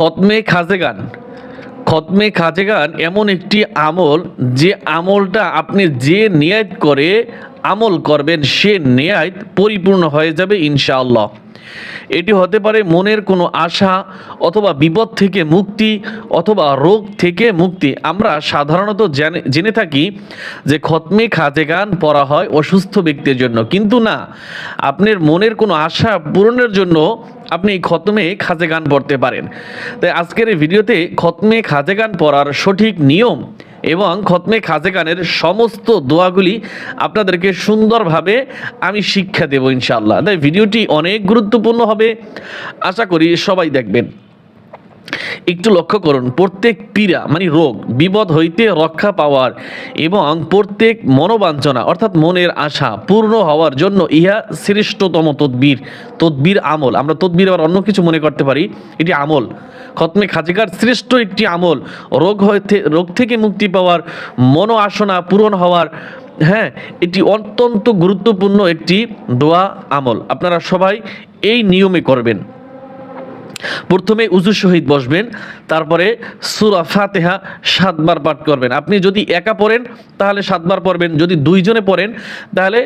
খতমে খাজেগান খতমে খাজেগান এমন একটি আমল যে আমলটা আপনি যে নিয়াত করে আমল করবেন, সে নিয়াত পরিপূর্ণ হয়ে যাবে ইনশাআল্লাহ। এটি হতে পারে মনের কোনো আশা অথবা বিপদ থেকে মুক্তি অথবা রোগ থেকে মুক্তি। আমরা সাধারণত জেনে থাকি যে খতমে খাজেগান পড়া হয় অসুস্থ ব্যক্তির জন্য। কিন্তু না, আপনার মনের কোনো আশা পূরণের জন্য আপনি খতমে খাজেগান পড়তে পারেন। তাই আজকের এই ভিডিওতে খতমে খাজেগান পড়ার সঠিক নিয়ম এবং খতমে খাজেকানের সমস্ত দোয়াগুলি আপনাদেরকে সুন্দরভাবে আমি শিক্ষা দেব ইনশাআল্লাহ। তাই ভিডিওটি অনেক গুরুত্বপূর্ণ হবে। আশা করি সবাই দেখবেন। একটু লক্ষ্য করুন, প্রত্যেক পীড়া মানে রোগ, বিপদ হইতে রক্ষা পাওয়ার এবং প্রত্যেক মনোবাঞ্ছনা, অর্থাৎ মনের আশা পূর্ণ হওয়ার জন্য ইহা শ্রেষ্ঠতম তদ্বির তদ্বির আমল। আমরা তদ্বির আবার অন্য কিছু মনে করতে পারি, এটি আমল। খতমে খাজিকার শ্রেষ্ঠ একটি আমল, রোগ হইতে, রোগ থেকে মুক্তি পাওয়ার মনো আসনা পূরণ হওয়ার হ্যাঁ এটি অত্যন্ত গুরুত্বপূর্ণ একটি দোয়া আমল। আপনারা সবাই এই নিয়মে করবেন। প্রথমে উজু শহীদ বসবেন, তারপরে সুরা ফাতেহা সাতবার পাঠ করবেন। আপনি যদি একা পড়েন, তাহলে সাতবার পড়বেন। যদি দুইজনে পড়েন, তাহলে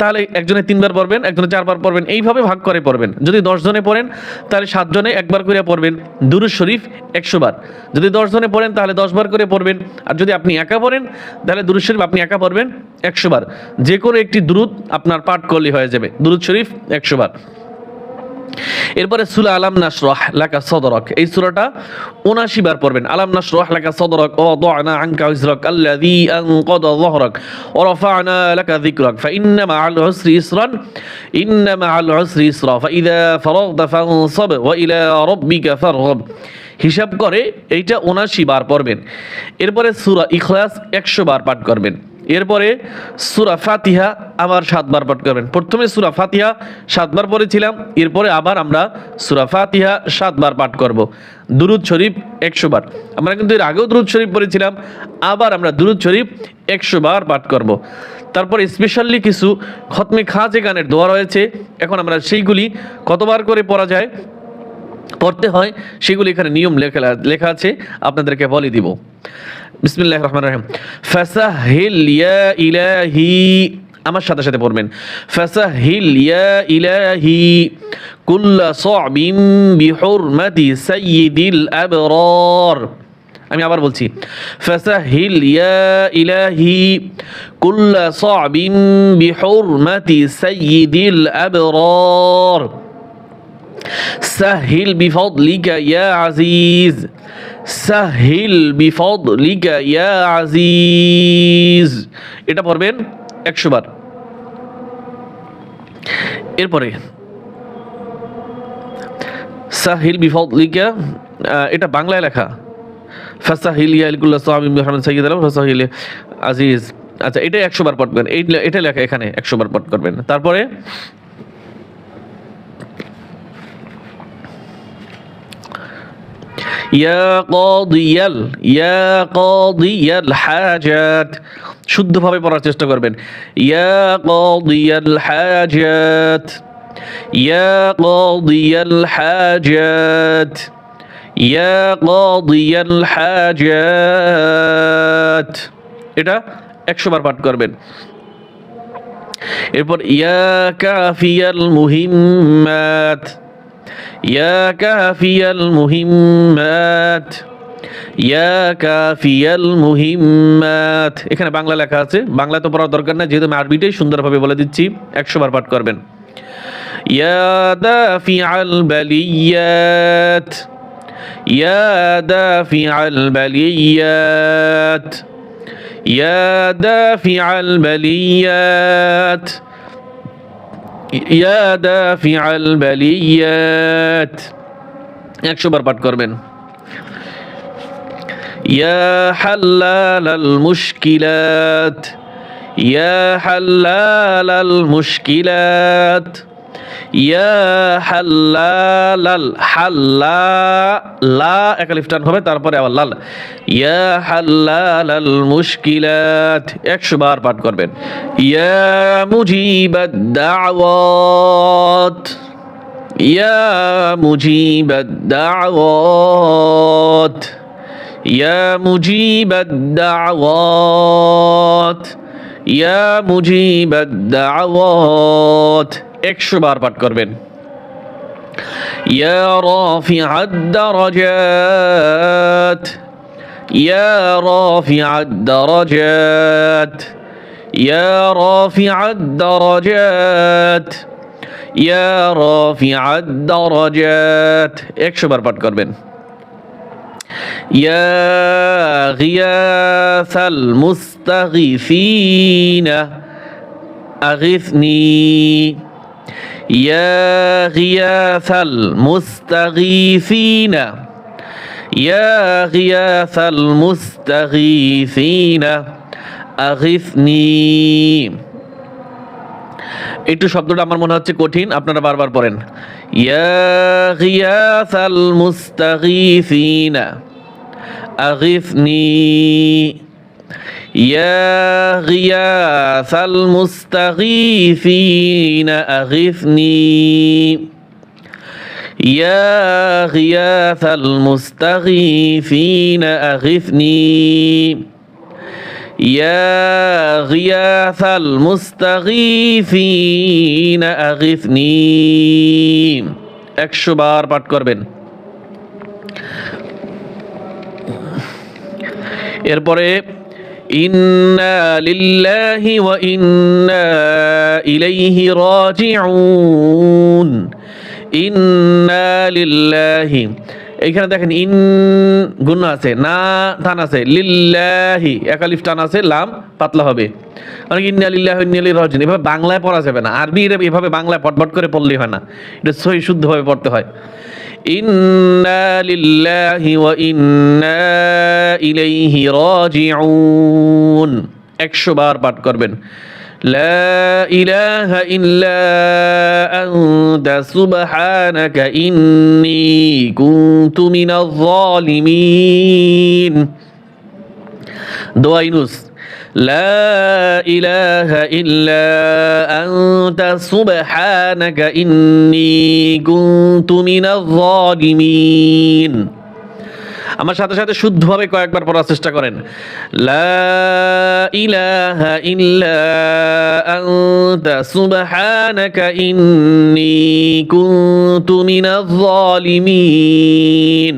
তাহলে একজনে তিনবার পড়বেন, একজনে চারবার পড়বেন, এইভাবে ভাগ করে পড়বেন। যদি দশজনে পড়েন, তাহলে সাতজনে একবার করে পড়বেন। দুরুজ শরীফ একশো বার যদি দশজনে পড়েন, তাহলে দশবার করে পড়বেন। আর যদি আপনি একা পড়েন, তাহলে দুরুজ শরীফ আপনি একা পড়বেন একশো বার যে কোনো একটি দুরুদ আপনার পাঠ করলে হয়ে যাবে। দুরুদ শরীফ একশো বার এরপরে সুলা আলাম নাসরহ লাকা সদরক। এই সুরাটা 79 বার পড়বেন। আলাম নাসরহ লাকা সদরক ও দানা আনকা ইসরাক আল্লাযী আনকাদা যহরাক, ওয়া রাফা'না লাকা যিকরাক। ফাইন্না মা'আল উসরি ইসরান, ইন্না মা'আল উসরি ইসরা। ফাইযা ফারাগতা ফানসাব, ওয়া ইলা রাব্বিকা ফারগব। হিসাব করে এইটা 79 বার পড়বেন। এরপরে সুরা ইখলাস 100 বার পাঠ করবেন। এরপরে সুরা ফাতিহা আবার সাতবার পাঠ করবেন। প্রথমে সুরা ফাতিহা সাতবার পড়েছিলাম, এরপরে আবার আমরা সুরা ফাতিহা সাতবার পাঠ করব। দুরুদ শরীফ একশো বার। আমরা কিন্তু এর আগেও দুরুদ শরীফ পড়েছিলাম, আবার আমরা দুরুদ শরীফ একশো বার পাঠ করব। তারপর স্পেশালি কিছু খতমে খাজে গানের দোয়া রয়েছে, এখন আমরা সেইগুলি কতবার করে পড়া যায়? পড়তে হয়, সেগুলি এখানে নিয়ম লেখা লেখা আছে, আপনাদেরকে বলে দিব। বিসমিল্লাহ রহমান রহিম। ফাসাহিল ইয়া ইলাহি, আমার সাথে সাথে পড়বেন। ফাসাহিল ইয়া ইলাহি কুল্লা সাবিম বিহুরমাতি সাইয়্যিদিল আবরার। আমি আবার বলছি, ফাসাহিল ইয়া ইলাহি কুল্লা সাবিম বিহুরমাতি সাইয়্যিদিল আবরার। সাহিল বিফদলিকা ইয়া আজিজ সাহিল বিফদলিকা ইয়া আজিজ এটা পড়বেন একশো বার। এরপরে সাহিল বিফদলিকা এটা বাংলায় লেখা। ফাসাহিল ইয়া আলিকুল্লাহ সাহাবিন মোহাম্মদ সাইয়দ ফাসাহিল আজিজ আচ্ছা এটা একশো বার পট করবেন এটা লেখা এখানে একশো বার পট করবেন তারপরে ইয়া কদিয়াল ইয়া কদিয়াল হাজাত। শুদ্ধভাবে পড়ার চেষ্টা করবেন। ইয়া কদিয়াল হাজাত, ইয়া কদিয়াল হাজাত, ইয়া কদিয়াল হাজাত। এটা একশো বার পাঠ করবেন। এরপর, ইয়া কাফিয়াল মুহিম্মাত। يا كافي المهمات ইয়া কাফিয়াল মুহিম্মাত এখানে বাংলা লেখা আছে বাংলা তো পড়ার দরকার না যেহেতু আমি আরবিটাই সুন্দরভাবে বলে দিচ্ছি একশো বার পাঠ করবেন ইয়া দাফিআল বালিয়াত ইয়া দাফিআল বালিয়াত ইয়া দাফিআল বালিয়াত ইয়া দাফিআল বালিয়াত একশো বার পাঠ করবেন। ইয়া হাল্লালাল মুশকিলাত ইয়া হাল্লালাল মুশকিলাত ইয়া হাল্লাল হাল্লা, লা একালিফ টান হবে, তারপরে আবার লাল। ইয়া হাল্লাল মুশকিলাত, একশো বার পাঠ করবেন। ইয়া মুজিবাদ দাওয়াত, ইয়া মুজিবাদ দাওয়াত, ইয়া মুজিবাদ দাওয়াত, ইয়া মুজিবাদ দাওয়াত। একশো বার পাঠ করবেন يا رافع الدرجات يا رافع الدرجات يا رافع الدرجات يا رافع الدرجات একশো বার পাঠ করবেন يا غياث المستغيثين أغثني يا غياث المستغيثين يا غياث المستغيثين أغثني একটু শব্দটা আমার মনে হচ্ছে কঠিন আপনারা বারবার পড়েন ইয়া গিয়াসাল মুস্তাগীফিনা আগিফনি ইয়া গিয়াসাল মুস্তাগীফিনা আগিফনি يا غياث المستغيثين أغثني يا غياث المستغيثين أغثني একশো বার পাঠ করবেন এরপরে লিল্লাহি ওয়া ইন্না ইলাইহি রাজিউন। ইন্না লিল্লাহি। এইখানে দেখেন ইন গুণ আছে, না টান আছে, লিল্লাহি একালিফ টান আছে, লাম পাতলা হবে। অনেক ইন্না লিল্লাহি ইন্না ইলাইহি রাজিউন, এভাবে বাংলায় পড়া যাবে না। আরবি এভাবে বাংলায় পটপট করে পড়লেই হয় না। এটা সহি শুদ্ধভাবে পড়তে হয়। ইন্না লিল্লাহি ওয়া ইন্না ইলাইহি রাজিউন। 100 বার পাঠ করবেন। লা ইলাহা ইল্লা আনতা সুবহানাকা ইন্নী কুনতু মিনাজ জালিমিন দোয়া ইউনুস لا إله إلا أنت سبحانك إني كنت من الظالمين আমার সাথে সাথে শুদ্ধভাবে কয়েকবার পড়ার চেষ্টা করেন লা ইলাহা ইল্লা আনতা সুবহানাকা ইন্নী কুনতু মিনাজ জালিমিন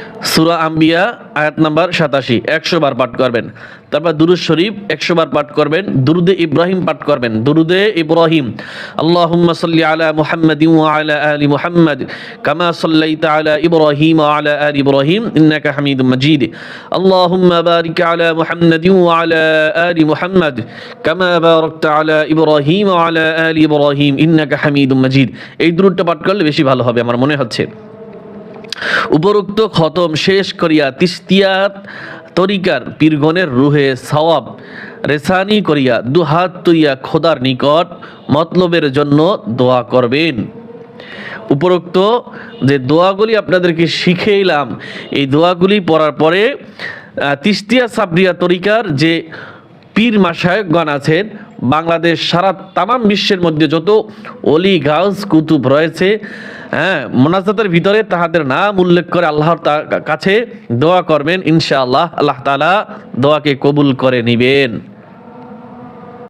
সুরা আম্বিয়া, আয়াত নাম্বার সাতাশি। একশো বার পাঠ করবেন। তারপর দুরুদ শরীফ, একশো বার পাঠ করবেন। দুরুদে ইব্রাহিম পাঠ করবেন। দুরুদে ইব্রাহিম। আল্লাহুম্মা সাল্লি আলা মুহাম্মাদিন ওয়া আলা আলি মুহাম্মাদ কামা সাল্লাইতা আলা ইব্রাহিম ওয়া আলা আলি ইব্রাহিম ইন্নাকা হামিদুম মাজিদ। আল্লাহুম্মা বারিক আলা মুহাম্মাদিন ওয়া আলা আলি মুহাম্মাদ কামা বারাকতা আলা ইব্রাহিম ওয়া আলা আলি ইব্রাহিম ইন্নাকা হামিদুম মাজিদ। এই দুরুদটা পাঠ করলে বেশি ভালো হবে, আমার মনে হচ্ছে। উপরোক্ত খতম শেষ করিয়া তিস্তিয়াত তরিকার পীরগণের রুহে সওয়াব রেসানি করিয়া দুহাত তুইয়া খোদার নিকট মতলবের জন্য দোয়া করবেন। উপরোক্ত যে দোয়াগুলি আপনাদেরকে শিখেইলাম, এই দোয়াগুলি পড়ার পরে তিস্তিয়া সাবরিয়া তরিকার যে পীর মাসায়কগণ আছেন বাংলাদেশ সারা তামাম বিশ্বের মধ্যে যত অলি গাউস কুতুব রয়েছে হ্যাঁ মোনাজাতের ভিতরে তাহাদের নাম উল্লেখ করে আল্লাহর কাছে দোয়া করবেন, ইনশাআল্লাহ, আল্লাহ তালা দোয়াকে কবুল করে নিবেন।